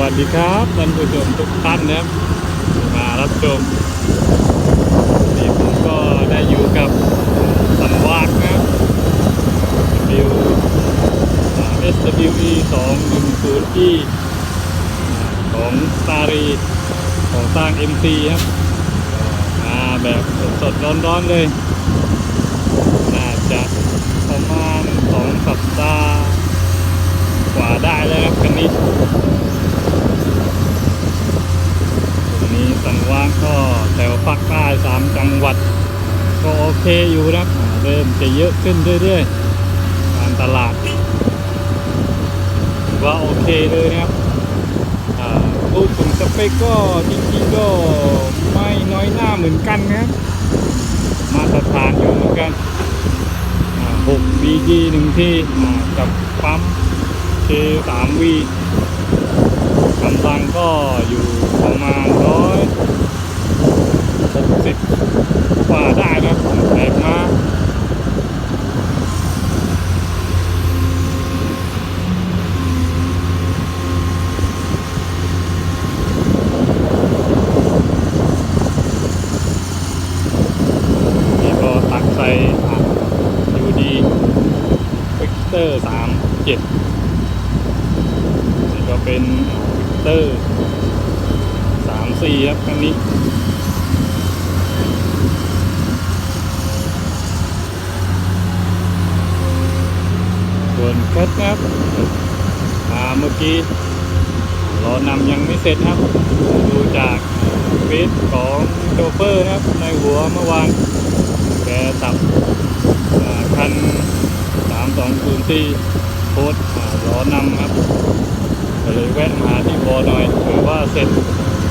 วัสดีครับท่านผู้ชมทุกท่านนะครับมารับชมนี่ผมก็ได้อยู่กับสันวากนะครับ W SWE 2 1 0 E ของซารีของสร้าง MC ครับมาแบบสดๆร้อนๆเลย น่าจะประมาณสองสัปดาห์กว่าได้แล้วครับคันนี้ วันนี้สันว่างก็แถวภาคใต้สามจังหวัด ก็โอเคอยู่นะครับเริ่มจะเยอะขึ้นเรื่อยๆการตลาดว่าโอเคเลยนะครับอ่าพูดถึงสเปคก็จริงๆก็ไม่น้อยหน้าเหมือนกันนะมาตรฐานอยู่เหมือนกัน6 BG หนึ่งที่กับปั๊ม K 3 V กำลังก็อยู่ประมาณร้อยหกสิบ กว่าได้นะแบกมานี่ก็ตักใส่ยูดีวิกเตอร์สามเจ็ด นี่ก็เป็นเตอร์สามสี่ครับคันนี้ ส่วนเคสนะครับมาเมื่อกี้รอนำยังไม่เสร็จครับ ดูจากเฟซของโชเฟอร์นะครับ ในหัวเมื่อวานแกสับคันสามสองศูนที่โคตรอ่ารอนำครับก็เลยแวะมาที่บอหน่อยถือว่าเสร็จ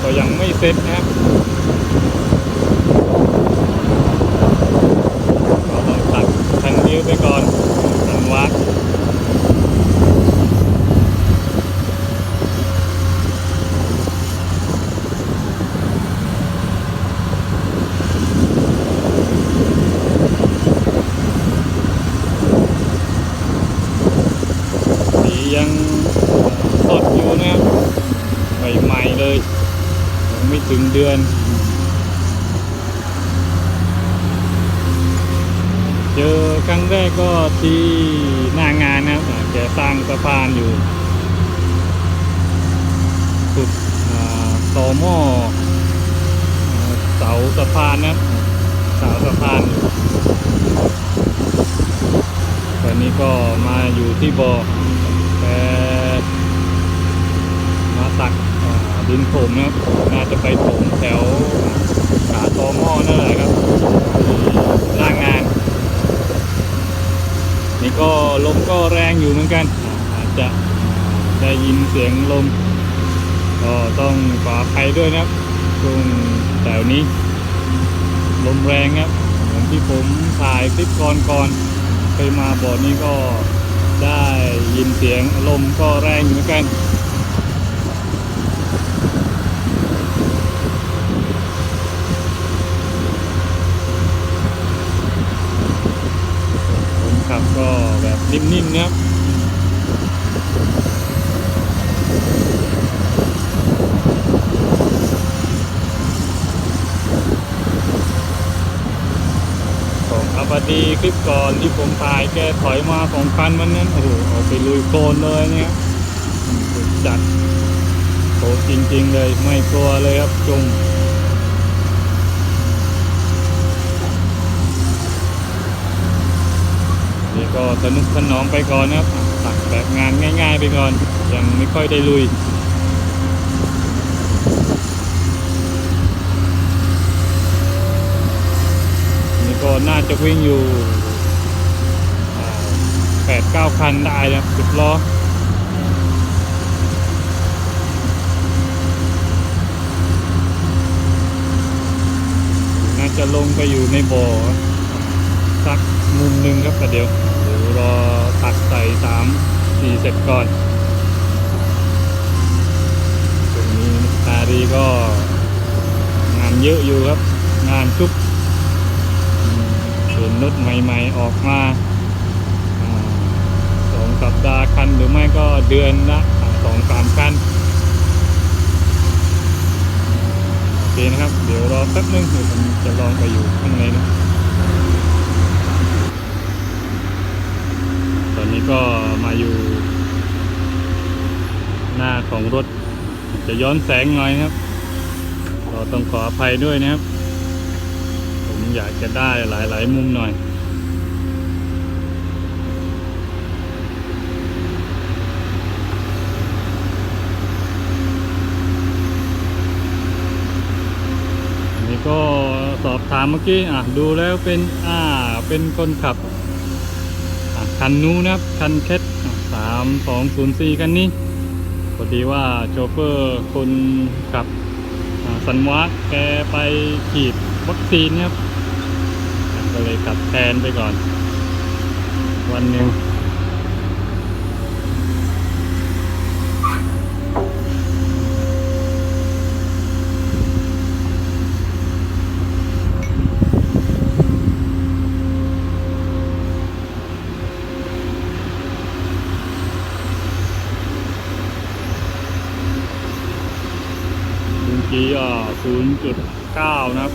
ก็ยังไม่เสร็จนะครับก็ต้องตัดคันนิ้วไปก่อนคันวัดสียังสดอยู่นะครับใหม่ๆ เลยยังไม่ถึงเดือน เจอครั้งแรกก็ที่หน้างานนะครับแกสร้างสะพานอยู่สุดต่อหม้อเสาสะพานนะเสาสะพานตอนนี้ก็มาอยู่ที่บอ่อแต่มาตัก ดินโถมนะครับน่าจะไปโถมแถวขาตอหม้อนั่นแหละครับหน้างงาน นี่ก็ลมก็แรงอยู่เหมือนกัน อาจจะได้ยินเสียงลม ก็ต้องขออภัยด้วยนะครับช่วงแถวนี้ ลมแรงครับเหมือนที่ผมถ่ายคลิปก่อนก่อนๆเคยมาบ่อนี้ก็ได้ยินเสียงลมก็แรงอยู่เหมือนกัน ผมขับก็ แบบนิ่มนะครับของอาบดีคลิปก่อนที่ผมถ่ายแกถอยมาของคันวันนั้นโอ้โหเอาไปลุยโคลนเลยเนี่ยจัดโหจริงๆเลยไม่กลัวเลยครับจุง ก็สนุกสนองไปก่อนนะครับตักแบบงานง่าย ๆ ไปก่อน ยังไม่ค่อยได้ลุยนี่ก็น่าจะวิ่งอยู่แปดเก้าคันได้นะสิบล้อน่าจะลงไปอยู่ในบ่อสักมุมหนึ่งครับแต่เดี๋ยวเดี๋ยว รอตักใส่สามสี่เสร็จก่อน ตรงนี้ตาดีก็ งานเยอะอยู่ครับ งานชุบเห็นนุดใหม่ๆออกมาสองสัปดาห์คันหรือไม่ก็เดือนละสองสามคันโอเคนะครับ เดี๋ยวรอแป๊บนึงผมจะลองไปอยู่ข้างในนะ ก็มาอยู่ หน้าของรถ จะย้อนแสงหน่อยครับเราต้องขออภัยด้วยนะครับ ผมอยากจะได้หลาย ๆ มุมหน่อยนี่ก็สอบถามเมื่อกี้อะดูแล้วเป็นอ่าเป็นคนขับ คันนู้นะครับ คันเคสสามสองศูนย์สี่คันนี้พอดีว่าโชเฟอร์คนขับสันวัตแกไปฉีดวัคซีนครับ ก็เลยขับแทนไปก่อน วันหนึ่ง เมื่อกี้อ่า0.9 นะครับ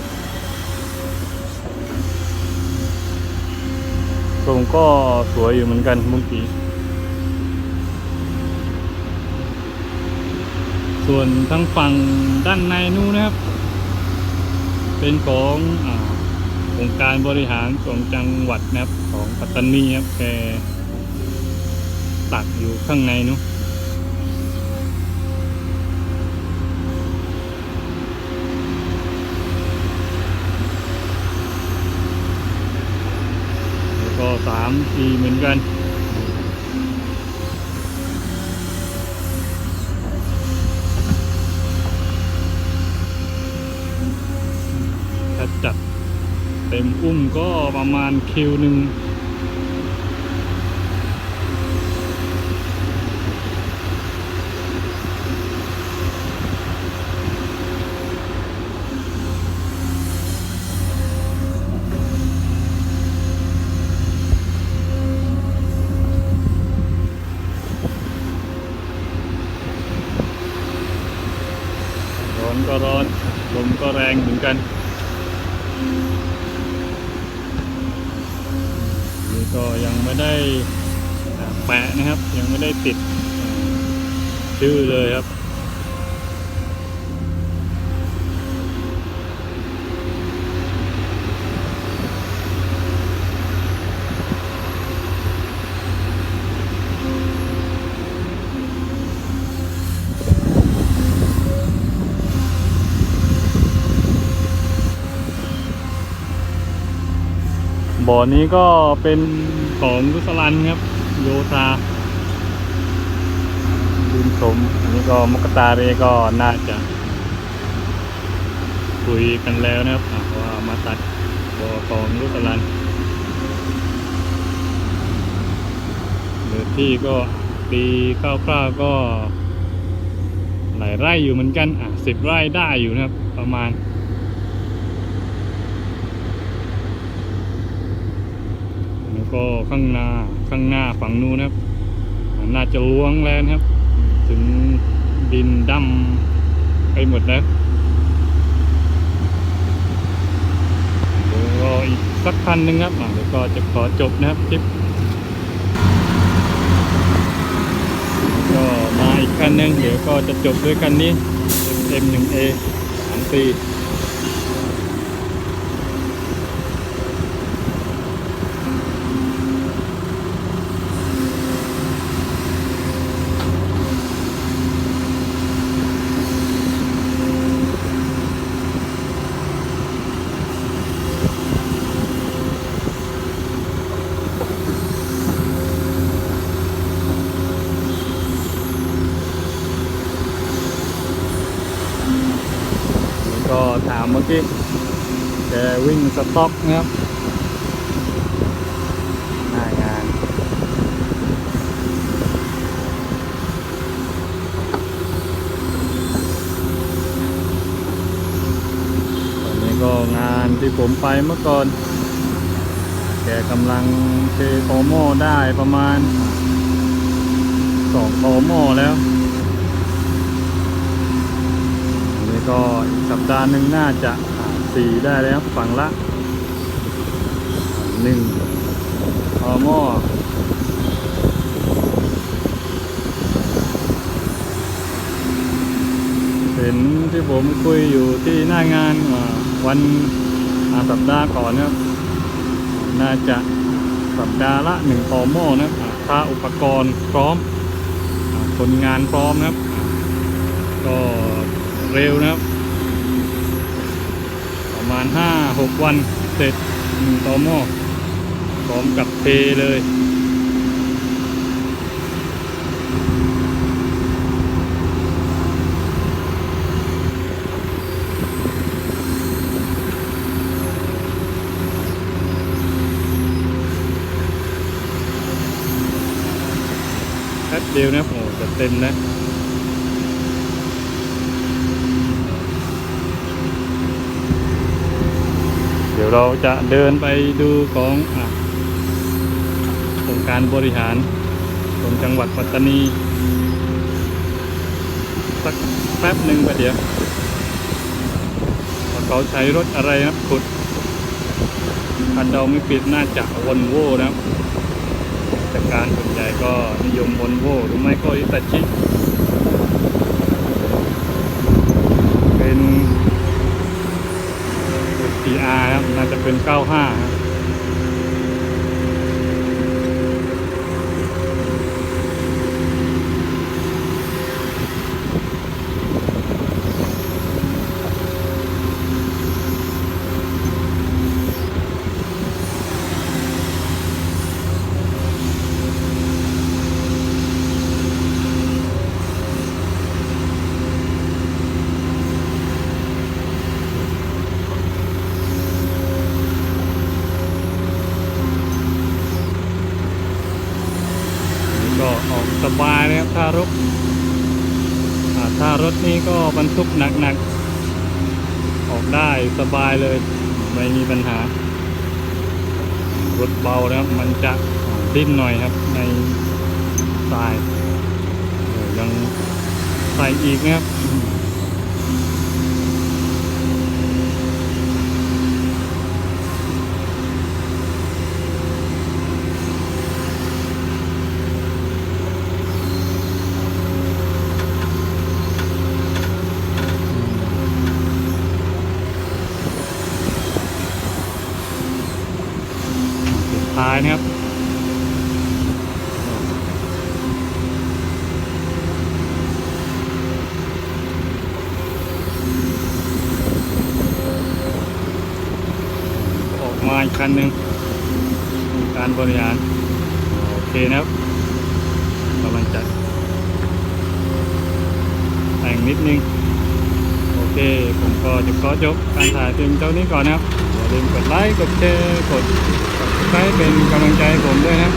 ตรงก็สวยอยู่เหมือนกันเมื่อกี้ส่วนทั้งฝั่งด้านในนู้นนะครับ เป็นขององค์การบริหารของจังหวัดนะครับของปัตตานีครับแกตักอยู่ข้างในนู้น สามทีเหมือนกันถ้าจัดเต็มอุ้มก็ประมาณคิวหนึ่ง ร้อนก็ร้อน ลมก็แรงเหมือนกัน นี่ ก็ยังไม่ได้แปะนะครับ ยังไม่ได้ติดชื่อเลยครับ บ่อนี้ก็เป็นของรุสลันครับ โยธาดินสมอันนี้ก็มกตาเรก็น่าจะคุยกันแล้วนะครับว่ามาตัดบ่อของรุสลันเดือที่ก็ปีคร่าวๆก็ หลายไร่อยู่เหมือนกันอะสิบไร่ได้อยู่นะครับ ประมาณ แล้ว ก็ข้างหน้าข้างหน้าฝั่งนู้นนะครับ น่าจะล้วงแล้วครับ ถึงดินดำไปหมดแล้วเดี๋ยวรออีกสักคันหนึ่งครับเดี๋ยวก็จะขอจบนะครับคลิปแล้วก็มาอีกคันหนึ่งเดี๋ยวก็จะจบด้วยคันนี้ M1A 3 4 แล้วก็ถามเมื่อ กี้แกวิ่งสต็อกนะครับหน้างานตอนนี้ก็งานที่ผมไปเมื่อก่อน แกกำลังเทโตโม่ได้ประมาณสองโตโม่แล้ว อันนี้ แล้ว ก็สัปดาห์หนึ่งน่าจะสี่ได้แล้วฝั่งละหนึ่งต่อหม้อเห็นที่ผมคุยอยู่ที่หน้างานวันสัปดาห์ก่อนนะครับน่าจะสัปดาห์ละหนึ่งต่อหม้อนะครับถ้าอุปกรณ์พร้อม คนงานพร้อมนะครับ ก็ เร็วนะครับ ประมาณห้าหกวันเสร็จหนึ่งต่อหม้อพร้อมกับเทเลยแป๊บเดียวนะครับโอ้จะเต็มแล้ ดี๋ยวเราจะเดินไปดูของอะองค์การบริหารของจังหวัดปัตตานี สักแป๊บหนึ่งประเดี๋ยวเขาใช้รถอะไรนะครับขุดคันเดาไม่ปิดน่าจะวอนโว่นะจากการส่วนใหญ่ก็นิยมวอนโว่หรือไม่ก็อิตาชิ เป็น PR ครับ น่าจะ เป็น 95ครับนี่ก็ออกสบายนะครับถ้ารถอ่าถ้ารถนี้ ก็บรรทุกหนักๆ ออกได้สบายเลย ไม่มีปัญหารถเบานะครับ มันจะดิ้นหน่อยครับในทรายยังใส่อีกนะครับายนะครับ ออกมาอีกคันหนึ่งการบริหาร โอเคนะครับกำลังจะแต่งนิดนึง โอเค ผมก็จะขอจบการถ่ายเพียงเท่านี้ก่อนนะครับ ลืมกดไลค์ กดแชร์ กดกดไลค์เป็นกำลังใจให้ผมด้วยนะ